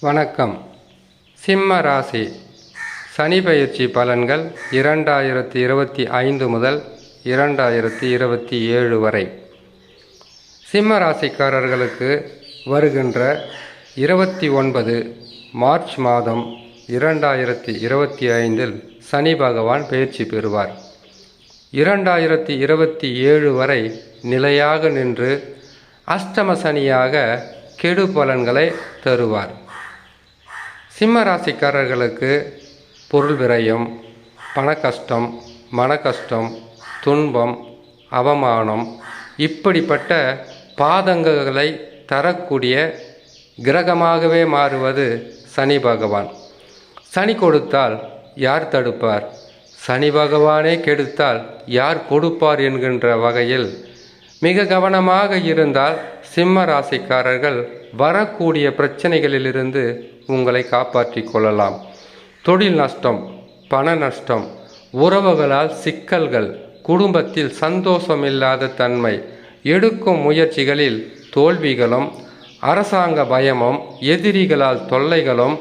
வணக்கம். சிம்ம ராசி. சனி பயிற்சி பலன்கள் இரண்டாயிரத்தி இருபத்தி ஐந்து முதல் இரண்டாயிரத்தி இருபத்தி ஏழு வரை. சிம்ம ராசிக்காரர்களுக்கு வருகின்ற இருபத்தி ஒன்பது மார்ச் மாதம் இரண்டாயிரத்தி இருபத்தி ஐந்தில் சனி பகவான் பயிற்சி பெறுவார். இரண்டாயிரத்தி இருபத்தி ஏழு வரை நிலையாக நின்று அஷ்டம சனியாக கெடு பலன்களை தருவார். சிம்ம ராசிக்காரர்களுக்கு பொருள் விரயம் பண கஷ்டம் மன கஷ்டம் துன்பம் அவமானம் இப்படிப்பட்ட பாதங்களை தரக்கூடிய கிரகமாகவே மாறுவது சனி பகவான். சனி கொடுத்தால் யார் தடுப்பார்? சனி பகவானே கெடுத்தால் யார் கொடுப்பார் என்கின்ற வகையில் மிக கவனமாக இருந்தால் சிம்ம ராசிக்காரர்கள் வரக்கூடிய பிரச்சனைகளிலிருந்து உங்களை காப்பாற்றி கொள்ளலாம். தொழில் நஷ்டம் பண நஷ்டம் உறவுகளால் சிக்கல்கள் குடும்பத்தில் சந்தோஷமில்லாத தன்மை எடுக்கும் முயற்சிகளில் தோல்விகளும் அரசாங்க பயமும் எதிரிகளால் தொல்லைகளும்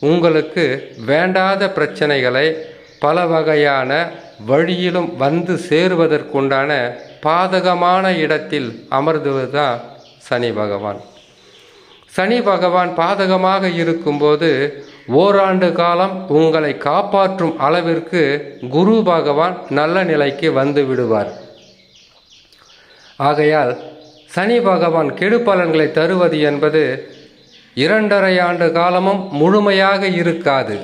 உங்களுக்கு வேண்டாத பிரச்சனைகளை பல வகையான வழியிலும் வந்து சேருவதற்குண்டான பாதகமான இடத்தில் அமர்ந்துவதுதான் சனி பகவான். சனி பகவான் பாதகமாக இருக்கும்போது ஓராண்டு காலம் உங்களை காப்பாற்றும் அளவிற்கு குரு பகவான் நல்ல நிலைக்கு வந்து விடுவார். ஆகையால் சனி பகவான் கெடு பலன்களை தருவது என்பது இரண்டரை ஆண்டு காலமும் முழுமையாக இருக்காது.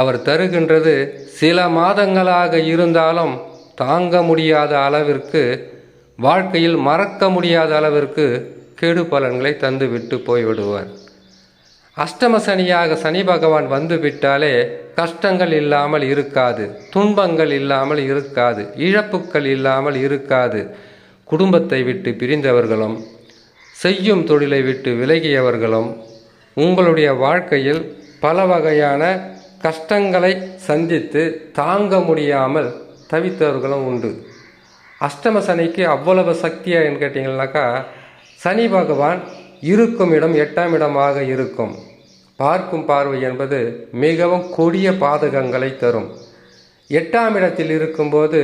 அவர் தருகின்றது சில மாதங்களாக இருந்தாலும் தாங்க முடியாத அளவிற்கு வாழ்க்கையில் மறக்க முடியாத அளவிற்கு கேடு பலன்களை தந்துவிட்டு போய்விடுவார். அஷ்டம சனியாக சனி பகவான் வந்து விட்டாலே கஷ்டங்கள் இல்லாமல் இருக்காது துன்பங்கள் இல்லாமல் இருக்காது இழப்புக்கள் இல்லாமல் இருக்காது. குடும்பத்தை விட்டு பிரிந்தவர்களும் செய்யும் தொழிலை விட்டு விலகியவர்களும் உங்களுடைய வாழ்க்கையில் பல வகையான கஷ்டங்களை சந்தித்து தாங்க முடியாமல் தவித்தவர்களும் உண்டு. அஷ்டம சனிக்கு அவ்வளவு சக்தியா என்று கேட்டிங்கன்னாக்கா சனி பகவான் இருக்கும் இடம் எட்டாம் இடமாக இருக்கும். பார்க்கும் பார்வை என்பது மிகவும் கொடிய பாதகங்களை தரும். எட்டாம் இடத்தில் இருக்கும்போது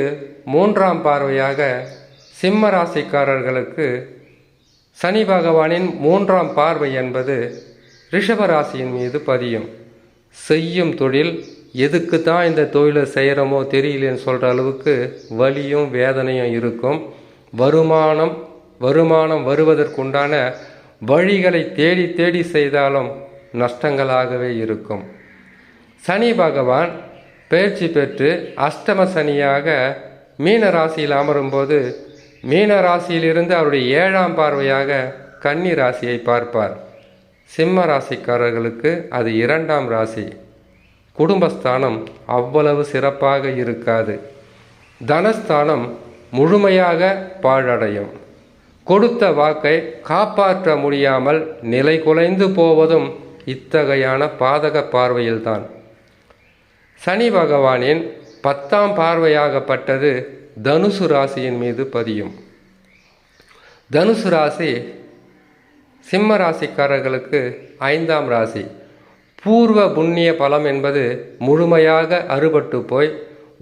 மூன்றாம் பார்வையாக சிம்ம ராசிக்காரர்களுக்கு சனி பகவானின் மூன்றாம் பார்வை என்பது ரிஷபராசியின் மீது பதியும். செய்யும் தொழில் எதுக்கு தான் இந்த தொழிலை செய்கிறோமோ தெரியலன்னு சொல்கிற அளவுக்கு வலியும் வேதனையும் இருக்கும். வருமானம் வருமானம் வருவதற்குண்டான வழிகளை தேடி தேடி செய்தாலும் நஷ்டங்களாகவே இருக்கும். சனி பகவான் பயிற்சி பெற்று அஷ்டம சனியாக மீன ராசியில் அமரும்போது மீன ராசியிலிருந்து அவருடைய ஏழாம் பார்வையாக கன்னி ராசியை பார்ப்பார். சிம்ம ராசிக்காரர்களுக்கு அது இரண்டாம் ராசி. குடும்பஸ்தானம் அவ்வளவு சிறப்பாக இருக்காது. தனஸ்தானம் முழுமையாக பாழடையும். கொடுத்த வாக்கை காப்பாற்ற முடியாமல் நிலை குலைந்து போவதும் இத்தகையான பாதக பார்வையில்தான். சனி பகவானின் பத்தாம் பார்வையாகப்பட்டது தனுசு ராசியின் மீது பதியும். தனுசு ராசி சிம்ம ராசிக்காரர்களுக்கு ஐந்தாம் ராசி. பூர்வ புண்ணிய பலம் என்பது முழுமையாக அறுபட்டு போய்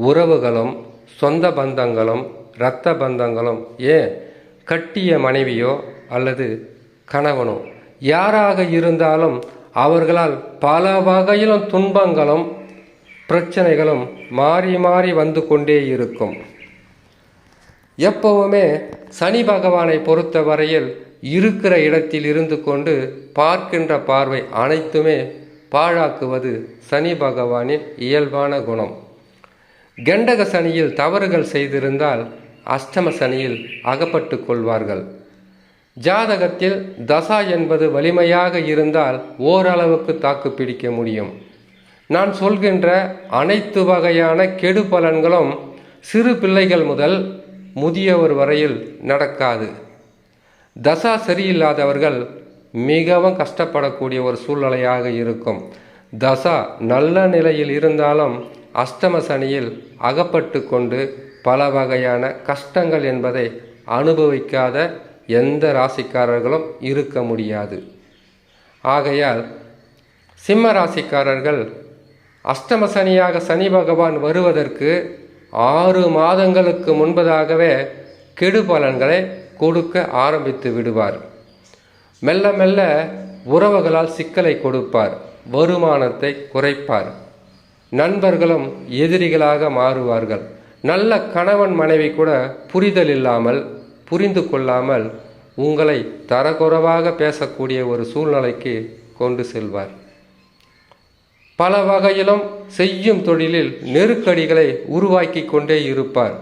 உறவுகளும் சொந்த பந்தங்களும் இரத்த பந்தங்களும் ஏன் கட்டிய மனைவியோ அல்லது கணவனோ யாராக இருந்தாலும் அவர்களால் பல வகையிலும் துன்பங்களும் பிரச்சனைகளும் மாறி மாறி வந்து கொண்டே இருக்கும். எப்பவுமே சனி பகவானை பொறுத்த வரையில் இருக்கிற இடத்தில் இருந்து கொண்டு பார்க்கின்ற பார்வை அனைத்துமே பாழாக்குவது சனி பகவானின் இயல்பான குணம். கெண்டக சனியில் தவறுகள் செய்திருந்தால் அஷ்டம சனியில் அகப்பட்டு கொள்வார்கள். ஜாதகத்தில் தசா என்பது வலிமையாக இருந்தால் ஓரளவுக்கு தாக்கு பிடிக்க முடியும். நான் சொல்கின்ற அனைத்து வகையான கெடு பலன்களும் சிறு பிள்ளைகள் முதல் முதியவர் வரையில் நடக்காது. தசா சரியில்லாதவர்கள் மிகவும் கஷ்டப்படக்கூடிய ஒரு சூழ்நிலையாக இருக்கும். தசா நல்ல நிலையில் இருந்தாலும் அஷ்டம சனியில் அகப்பட்டு கொண்டு பல வகையான கஷ்டங்கள் என்பதை அனுபவிக்காத எந்த ராசிக்காரர்களும் இருக்க முடியாது. ஆகையால் சிம்ம ராசிக்காரர்கள் அஷ்டம சனியாக சனி பகவான் வருவதற்கு ஆறு மாதங்களுக்கு முன்பதாகவே கெடு பலன்களை கொடுக்க ஆரம்பித்து விடுவார். மெல்ல மெல்ல உறவுகளால் சிக்கலை கொடுப்பார் வருமானத்தை குறைப்பார். நண்பர்களும் எதிரிகளாக மாறுவார்கள். நல்ல கணவன் மனைவி கூட புரிதல் இல்லாமல் புரிந்து கொள்ளாமல் உங்களை தரக்குறைவாக பேசக்கூடிய ஒரு சூழ்நிலைக்கு கொண்டு செல்வார். பல வகையிலும் செய்யும் தொழிலில் நெருக்கடிகளை உருவாக்கி கொண்டே இருப்பார்.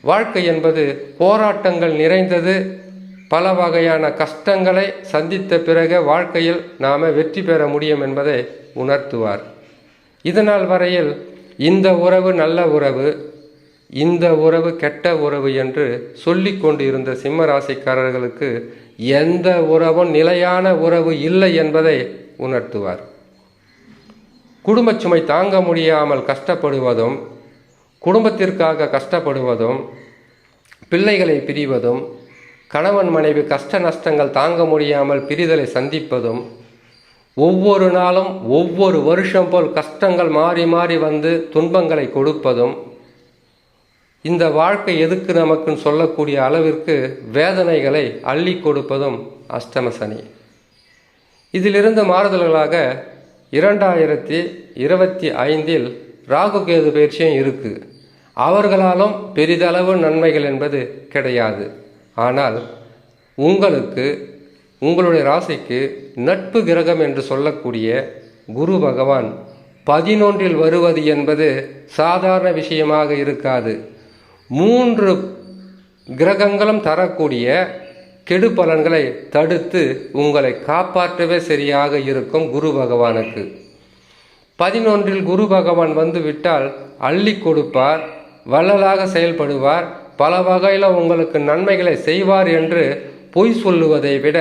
வாழ்க்கை என்பது போராட்டங்கள் நிறைந்தது. பல வகையான கஷ்டங்களை சந்தித்த பிறகு வாழ்க்கையில் நாம் வெற்றி பெற முடியும் என்பதை உணர்த்துவார். இதனால் வரையில் இந்த உறவு நல்ல உறவு இந்த உறவு கெட்ட உறவு என்று சொல்லி கொண்டு இருந்த சிம்ம ராசிக்காரர்களுக்கு எந்த உறவும் நிலையான உறவு இல்லை என்பதை உணர்த்துவார். குடும்ப சுமை தாங்க முடியாமல் கஷ்டப்படுவதும் குடும்பத்திற்காக கஷ்டப்படுவதும் பிள்ளைகளை பிரிவதும் கணவன் மனைவி கஷ்ட நஷ்டங்கள் தாங்க முடியாமல் பிரிதலை சந்திப்பதும் ஒவ்வொரு நாளும் ஒவ்வொரு வருஷம் போல் கஷ்டங்கள் மாறி மாறி வந்து துன்பங்களை கொடுப்பதும் இந்த வாழ்க்கை எதுக்கு நமக்குன்னு சொல்லக்கூடிய அளவிற்கு வேதனைகளை அள்ளி கொடுப்பதும் அஷ்டம சனி இதிலிருந்து மாறுதல்களாக இரண்டாயிரத்தி இருபத்தி ஐந்தில் ராகு கேது பயிற்சியும் இருக்குது அவர்களாலும் பெரிதளவு நன்மைகள் என்பது கிடையாது. ஆனால் உங்களுக்கு உங்களுடைய ராசிக்கு நட்பு கிரகம் என்று சொல்லக்கூடிய குரு பகவான் பதினொன்றில் வருவது என்பது சாதாரண விஷயமாக இருக்காது. மூன்று கிரகங்களும் தரக்கூடிய கெடு பலன்களை தடுத்து உங்களை காப்பாற்றவே சரியாக இருக்கும் குரு பகவானுக்கு. பதினொன்றில் குரு பகவான் வந்து விட்டால் அள்ளி கொடுப்பார் வள்ளலாக செயல்படுவார் பல வகையில் உங்களுக்கு நன்மைகளை செய்வார் என்று பொய் சொல்லுவதை விட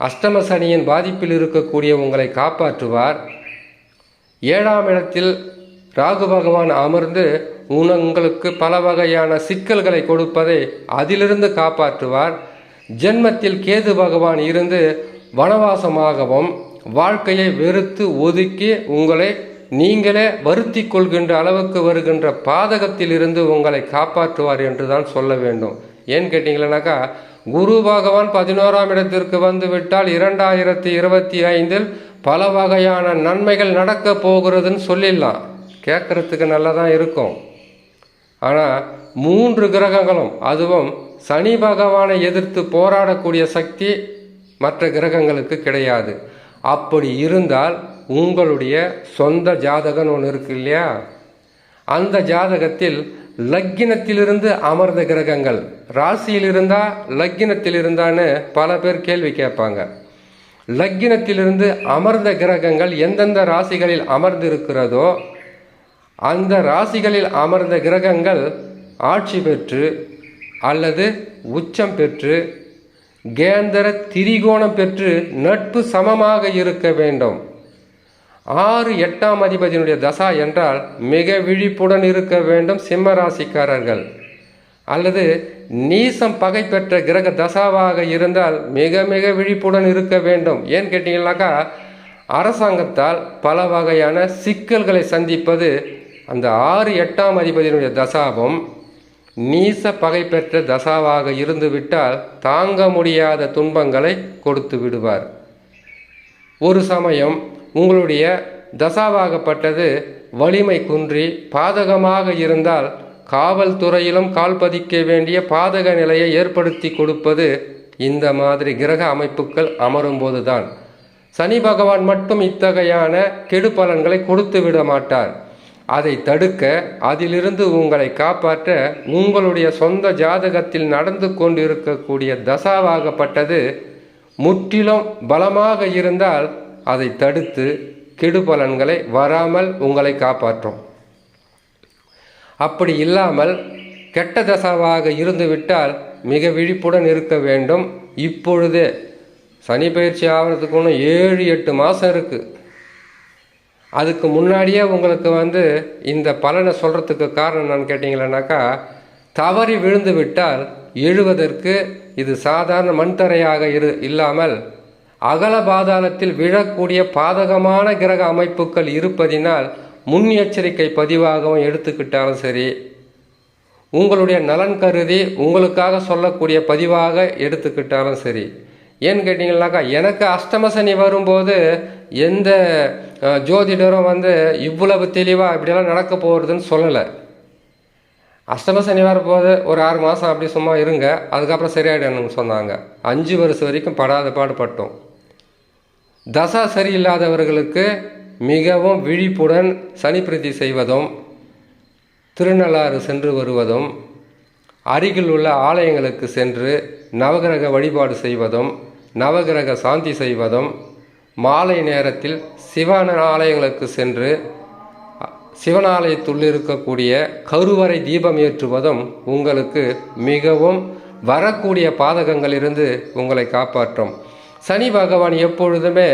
அஷ்டம சனியின் பாதிப்பில் இருக்கக்கூடிய உங்களை காப்பாற்றுவார். ஏழாம் இடத்தில் ராகு பகவான் அமர்ந்து உங்களுக்கு பல வகையான சிக்கல்களை கொடுப்பதை அதிலிருந்து காப்பாற்றுவார். ஜென்மத்தில் கேது பகவான் இருந்து வனவாசமாகவும் வாழ்க்கையை வெறுத்து ஒதுக்கி உங்களை நீங்களே வருத்தி கொள்கின்ற அளவுக்கு வருகின்ற பாதகத்தில் இருந்து உங்களை காப்பாற்றுவார் என்று தான் சொல்ல வேண்டும். ஏன்னு கேட்டிங்களனாக்கா குரு பகவான் பதினோராம் இடத்திற்கு வந்து விட்டால் இரண்டாயிரத்தி இருபத்தி ஐந்தில் பல வகையான நன்மைகள் நடக்க போகிறதுன்னு சொல்லிடலாம். கேட்குறதுக்கு நல்லா தான் இருக்கும். ஆனால் மூன்று கிரகங்களும் அதுவும் சனி பகவானை எதிர்த்து போராடக்கூடிய சக்தி மற்ற கிரகங்களுக்கு கிடையாது. அப்படி இருந்தால் உங்களுடைய சொந்த ஜாதகன் ஒன்று இருக்கு இல்லையா? அந்த ஜாதகத்தில் லக்கினத்திலிருந்து அமர்ந்த கிரகங்கள் ராசியில் இருந்தா லக்கினத்தில் இருந்தான்னு பல பேர் கேள்வி கேட்பாங்க. லக்கினத்திலிருந்து அமர்ந்த கிரகங்கள் எந்தெந்த ராசிகளில் அமர்ந்து இருக்கிறதோ அந்த ராசிகளில் அமர்ந்த கிரகங்கள் ஆட்சி பெற்று அல்லது உச்சம் பெற்று கேந்திர திரிகோணம் பெற்று நட்பு சமமாக இருக்க வேண்டும். ஆறு எட்டாம் அதிபதியினுடைய தசா என்றால் மிக விழிப்புடன் இருக்க வேண்டும் சிம்ம ராசிக்காரர்கள். அல்லது நீசம் பகை பெற்ற கிரக தசாவாக இருந்தால் மிக மிக விழிப்புடன் இருக்க வேண்டும். ஏன்னு கேட்டீங்கன்னாக்கா அரசாங்கத்தால் பல வகையான சிக்கல்களை சந்திப்பது அந்த ஆறு எட்டாம் அதிபதியினுடைய தசாவும் நீச பகை பெற்ற தசாவாக இருந்துவிட்டால் தாங்க முடியாத துன்பங்களை கொடுத்து விடுவார். ஒரு சமயம் உங்களுடைய தசாவாகப்பட்டது வலிமை குன்றி பாதகமாக இருந்தால் காவல்துறையிலும் கால் பதிக்க வேண்டிய பாதக நிலையை ஏற்படுத்தி கொடுப்பது இந்த மாதிரி கிரக அமைப்புகள் அமரும்போதுதான் சனி பகவான் மட்டும் இத்தகையான கெடு பலன்களை கொடுத்து விட மாட்டார். அதை தடுக்க அதிலிருந்து உங்களை காப்பாற்ற உங்களுடைய சொந்த ஜாதகத்தில் நடந்து கொண்டிருக்கக்கூடிய தசாவாகப்பட்டது. முற்றிலும் பலமாக இருந்தால் அதை தடுத்து கெடுபலன்களை வராமல் உங்களை காப்பாற்றும். அப்படி இல்லாமல் கெட்ட தசாவாக இருந்துவிட்டால் மிக விழிப்புடன் இருக்க வேண்டும். இப்பொழுதே சனி பயிற்சி ஆகிறதுக்கு ஒன்று ஏழு எட்டு மாதம் இருக்குது அதுக்கு முன்னாடியே உங்களுக்கு வந்து இந்த பலனை சொல்கிறதுக்கு காரணம் என்னன்னு கேட்டிங்களேனாக்கா தவறி விழுந்து விட்டால் எழுவதற்கு இது சாதாரண மண்தரையாக இரு இல்லாமல் அகல பாதாளத்தில் விழக்கூடிய பாதகமான கிரக அமைப்புகள் இருப்பதினால் முன் எச்சரிக்கை பதிவாகவும் எடுத்துக்கிட்டாலும் சரி உங்களுடைய நலன் கருதி உங்களுக்காக சொல்லக்கூடிய பதிவாக எடுத்துக்கிட்டாலும் சரி ஏன்னு கேட்டிங்கனாக்கா எனக்கு அஷ்டம சனி வரும்போது எந்த ஜோதிடரும் வந்து இவ்வளவு தெளிவாக இப்படியெல்லாம் நடக்க போகிறதுன்னு சொல்லலை. அஷ்டம சனி வரப்போது ஒரு ஆறு மாதம் அப்படி சும்மா இருங்க அதுக்கப்புறம் சரியாயிடணும்னு சொன்னாங்க. அஞ்சு வருஷம் வரைக்கும் படாத பாடுபட்டோம். தசா சரியில்லாதவர்களுக்கு மிகவும் விழிப்புடன் சனி பிரீதி செய்வதும் திருநள்ளாறு சென்று வருவதும் அருகில் உள்ள ஆலயங்களுக்கு சென்று நவகிரக வழிபாடு செய்வதும் நவகிரக சாந்தி செய்வதும் மாலை நேரத்தில் சிவன ஆலயங்களுக்கு சென்று சிவனாலயத்துள் இருக்கக்கூடிய கருவறை தீபம் ஏற்றுவதும் உங்களுக்கு மிகவும் வரக்கூடிய பாதகங்களிலிருந்து உங்களை காப்பாற்றும். சனி பகவான் எப்பொழுதுமே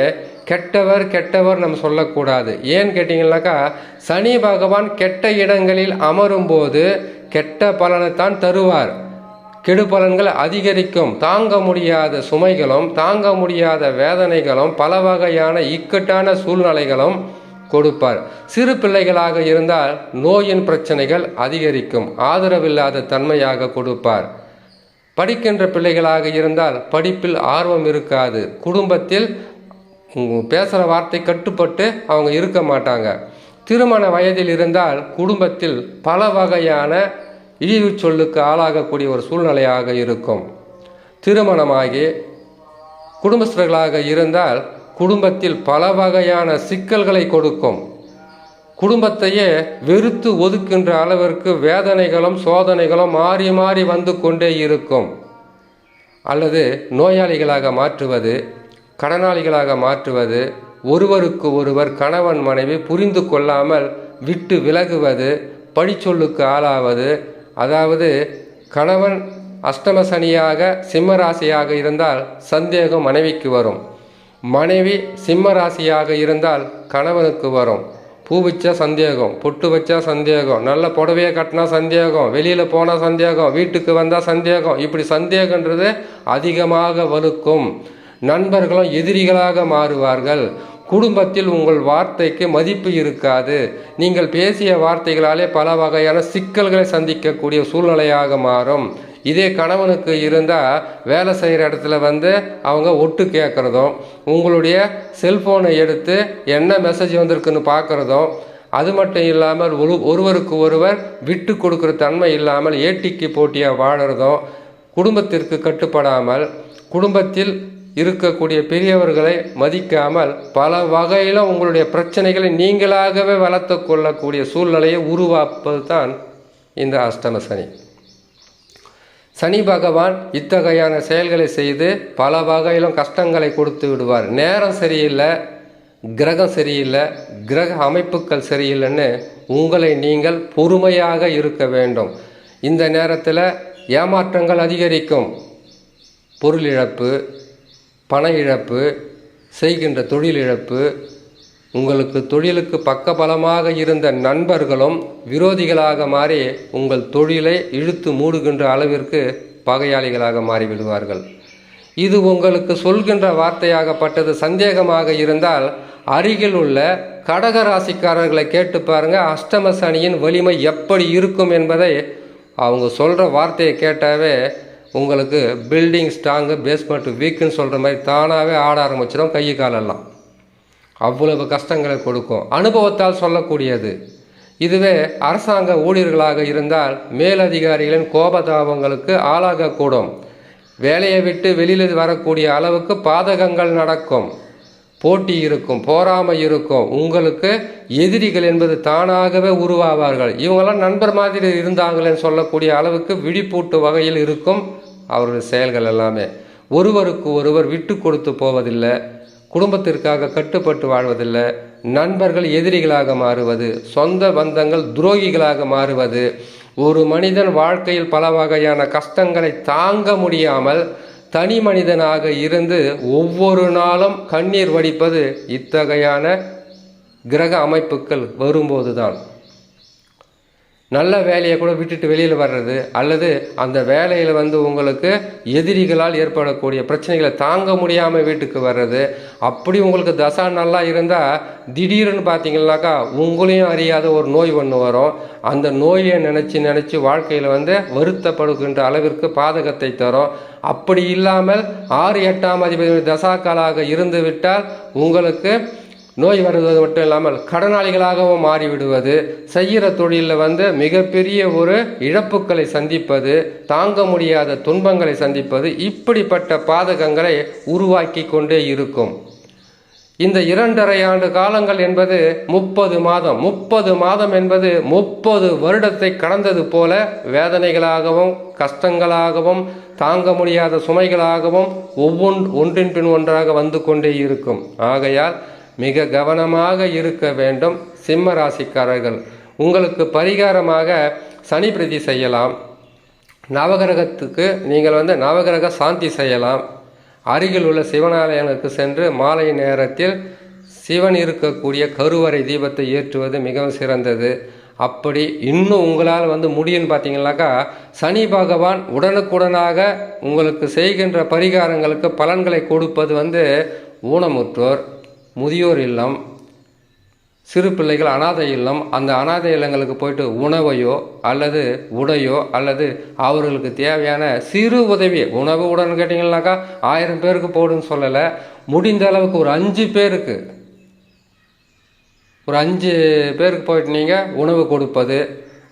கெட்டவர் கெட்டவர் நம்ம சொல்லக்கூடாது. ஏன்னு கேட்டிங்கனாக்கா சனி பகவான் கெட்ட இடங்களில் அமரும்போது கெட்ட பலனைத்தான் தருவார். கெடுபலன்கள் அதிகரிக்கும். தாங்க முடியாத சுமைகளும் தாங்க முடியாத வேதனைகளும் பல வகையான இக்கட்டான சூழ்நிலைகளும் கொடுப்பார். சிறு பிள்ளைகளாக இருந்தால் நோயின் பிரச்சனைகள் அதிகரிக்கும். ஆதரவில்லாத தன்மையாக கொடுப்பார். படிக்கின்ற பிள்ளைகளாக இருந்தால் படிப்பில் ஆர்வம் இருக்காது. குடும்பத்தில் பேசுகிற வார்த்தை கட்டுப்பட்டு அவங்க இருக்க மாட்டாங்க. திருமண வயதில் இருந்தால் குடும்பத்தில் பல வகையான இழிவு சொல்லுக்கு ஆளாகக்கூடிய ஒரு சூழ்நிலையாக இருக்கும். திருமணமாகி குடும்பஸ்தர்களாக இருந்தால் குடும்பத்தில் பல வகையான சிக்கல்களை கொடுக்கும். குடும்பத்தையே வெறுத்து ஒதுக்கின்ற அளவிற்கு வேதனைகளும் சோதனைகளும் மாறி மாறி வந்து கொண்டே இருக்கும். அல்லது நோயாளிகளாக மாற்றுவது கடனாளிகளாக மாற்றுவது ஒருவருக்கு ஒருவர் கணவன் மனைவி புரிந்து கொள்ளாமல் விட்டு விலகுவது பழிச்சொல்லுக்கு ஆளாவது அதாவது கணவன் அஷ்டம சனியாக சிம்ம ராசியாக இருந்தால் சந்தேகம் மனைவிக்கு வரும். மனைவி சிம்ம ராசியாக இருந்தால் கணவனுக்கு வரும். பூ வச்சா சந்தேகம் பொட்டு வச்சா சந்தேகம் நல்ல புடவையை கட்டினா சந்தேகம் வெளியில் போனால் சந்தேகம் வீட்டுக்கு வந்தால் சந்தேகம் இப்படி சந்தேகன்றது அதிகமாக வலுக்கும். நண்பர்களும் எதிரிகளாக மாறுவார்கள். குடும்பத்தில் உங்கள் வார்த்தைக்கு மதிப்பு இருக்காது. நீங்கள் பேசிய வார்த்தைகளாலே பல வகையான சிக்கல்களை சந்திக்கக்கூடிய சூழ்நிலையாக மாறும். இதே கணவனுக்கு இருந்தால் வேலை செய்கிற இடத்துல வந்து அவங்க ஒட்டு கேட்குறதும் உங்களுடைய செல்ஃபோனை எடுத்து என்ன மெசேஜ் வந்திருக்குன்னு பார்க்குறதும் அது மட்டும் இல்லாமல் ஒரு ஒருவருக்கு ஒருவர் விட்டு கொடுக்குற தன்மை இல்லாமல் ஏட்டிக்கு போட்டியாக வாழறதும் குடும்பத்திற்கு கட்டுப்படாமல் குடும்பத்தில் இருக்கக்கூடிய பெரியவர்களை மதிக்காமல் பல வகையில் உங்களுடைய பிரச்சனைகளை நீங்களாகவே வளர்த்து கொள்ளக்கூடிய சூழ்நிலையை உருவாப்பது தான் இந்த அஷ்டம சனி. சனி பகவான் இத்தகையான செயல்களை செய்து பல வகையிலும் கஷ்டங்களை கொடுத்து விடுவார். நேரம் சரியில்லை கிரகம் சரியில்லை கிரக அமைப்புகள் சரியில்லைன்னு உங்களை நீங்கள் பொறுமையாக இருக்க வேண்டும். இந்த நேரத்தில் ஏமாற்றங்கள் அதிகரிக்கும். பொருளிழப்பு பண இழப்பு செய்கின்ற தொழில் இழப்பு உங்களுக்கு தொழிலுக்கு பக்கபலமாக இருந்த நண்பர்களும் விரோதிகளாக மாறி உங்கள் தொழிலை இழுத்து மூடுகின்ற அளவிற்கு பகையாளிகளாக மாறிவிடுவார்கள். இது உங்களுக்கு சொல்கின்ற வார்த்தையாகப்பட்டது சந்தேகமாக இருந்தால் அருகில் உள்ள கடக ராசிக்காரர்களை கேட்டு பாருங்க அஷ்டம சனியின் வலிமை எப்படி இருக்கும் என்பதை அவங்க சொல்கிற வார்த்தையை கேட்டாவே உங்களுக்கு பில்டிங் ஸ்ட்ராங்கு பேஸ்மெண்ட் வீக்குன்னு சொல்கிற மாதிரி தானாகவே ஆட ஆரம்பிச்சிடும் கை காலெல்லாம். அவ்வளவு கஷ்டங்களை கொடுக்கும். அனுபவத்தால் சொல்லக்கூடியது. இதுவே அரசாங்க ஊழியர்களாக இருந்தால் மேலதிகாரிகளின் கோபதாபங்களுக்கு ஆளாகக்கூடும். வேலையை விட்டு வெளியில் வரக்கூடிய அளவுக்கு பாதகங்கள் நடக்கும். போட்டி இருக்கும் போராமை இருக்கும். உங்களுக்கு எதிரிகள் என்பது தானாகவே உருவாவார்கள். இவங்களாம் நண்பர் மாதிரி இருந்தாங்களேன்னு சொல்லக்கூடிய அளவுக்கு விழிப்பூட்டு வகையில் இருக்கும். அவருடைய செயல்கள் எல்லாமே. ஒருவருக்கு ஒருவர் விட்டு கொடுத்து போவதில்லை குடும்பத்திற்காக கட்டுப்பட்டு வாழ்வதில்லை நண்பர்கள் எதிரிகளாக மாறுவது சொந்த பந்தங்கள் துரோகிகளாக மாறுவது ஒரு மனிதன் வாழ்க்கையில் பல வகையான கஷ்டங்களை தாங்க முடியாமல் தனி மனிதனாக இருந்து ஒவ்வொரு நாளும் கண்ணீர் வடிப்பது இத்தகையான கிரக அமைப்புகள் வரும்போதுதான். நல்ல வேலையை கூட விட்டுட்டு வெளியில் வர்றது அல்லது அந்த வேலையில் வந்து உங்களுக்கு எதிரிகளால் ஏற்படக்கூடிய பிரச்சனைகளை தாங்க முடியாமல் வீட்டுக்கு வர்றது. அப்படி உங்களுக்கு தசா நல்லா இருந்தால் திடீர்னு பார்த்தீங்கன்னாக்கா உங்களையும் அறியாத ஒரு நோய் ஒன்று வரும். அந்த நோயை நினச்சி நினச்சி வாழ்க்கையில் வந்து வருத்தப்படுகின்ற அளவிற்கு பாதகத்தை தரும். அப்படி இல்லாமல் ஆறு எட்டாம் அதிபதி தசாக்களாக இருந்து விட்டால் உங்களுக்கு நோய் வருவது மட்டும் இல்லாமல் கடனாளிகளாகவும் மாறிவிடுவது செய்கிற தொழிலில் வந்து மிகப்பெரிய ஒரு இழப்புக்களை சந்திப்பது தாங்க முடியாத துன்பங்களை சந்திப்பது இப்படிப்பட்ட பாதகங்களை உருவாக்கி கொண்டே இருக்கும். இந்த இரண்டரை ஆண்டு காலங்கள் என்பது முப்பது மாதம். முப்பது மாதம் என்பது முப்பது வருடத்தை கடந்தது போல வேதனைகளாகவும் கஷ்டங்களாகவும் தாங்க முடியாத சுமைகளாகவும் ஒவ்வொன் ஒன்றின் பின் ஒன்றாக வந்து கொண்டே இருக்கும். ஆகையால் மிக கவனமாக இருக்க வேண்டும் சிம்ம ராசிக்காரர்கள். உங்களுக்கு பரிகாரமாக சனி பிரதி செய்யலாம். நவகிரகத்துக்கு நீங்கள் வந்து நவகிரக சாந்தி செய்யலாம். அருகில் உள்ள சிவனாலயங்களுக்கு சென்று மாலை நேரத்தில் சிவன் இருக்கக்கூடிய கருவறை தீபத்தை ஏற்றுவது மிகவும் சிறந்தது. அப்படி இன்னும் உங்களால் வந்து முடியும்னு பார்த்தீங்கன்னாக்கா சனி பகவான் உடனுக்குடனாக உங்களுக்கு செய்கின்ற பரிகாரங்களுக்கு பலன்களை கொடுப்பது வந்து ஊனமுற்றோர். முதியோர் இல்லம் சிறு பிள்ளைகள் அனாதை இல்லம் அந்த அனாதை இல்லங்களுக்கு போயிட்டு உணவையோ அல்லது உடையோ அல்லது அவர்களுக்கு தேவையான சிறு உதவி உணவு உடன்னு கேட்டிங்கன்னாக்கா ஆயிரம் பேருக்கு போடுன்னு சொல்லலை முடிந்த அளவுக்கு ஒரு அஞ்சு பேருக்கு ஒரு அஞ்சு பேருக்கு போயிட்டு நீங்கள் உணவு கொடுப்பது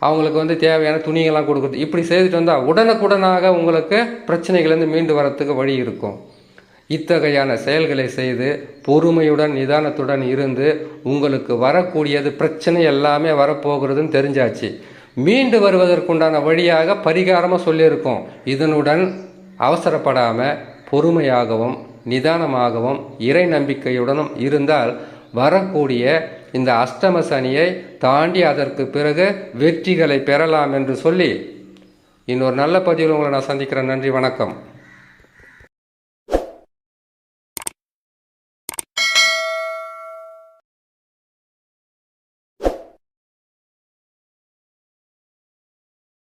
அவங்களுக்கு வந்து தேவையான துணிகள்லாம் கொடுக்குறது இப்படி செய்துட்டு வந்தால் உடனுக்குடனாக உங்களுக்கு பிரச்சனைகள்லேருந்து மீண்டு வரத்துக்கு வழி இருக்கும். இத்தகையான செயல்களை செய்து பொறுமையுடன் நிதானத்துடன் இருந்து உங்களுக்கு வரக்கூடியது பிரச்சனை எல்லாமே வரப்போகிறதுன்னு தெரிஞ்சாச்சு. மீண்டு வருவதற்குண்டான வழியாக பரிகாரமாக சொல்லியிருக்கோம். இதனுடன் அவசரப்படாமல் பொறுமையாகவும் நிதானமாகவும் இறை நம்பிக்கையுடனும் இருந்தால் வரக்கூடிய இந்த அஷ்டம சனியை தாண்டி அதற்கு பிறகு வெற்றிகளை பெறலாம் என்று சொல்லி இன்னொரு நல்ல பதிவில் உங்களை நான் சந்திக்கிறேன். நன்றி வணக்கம்.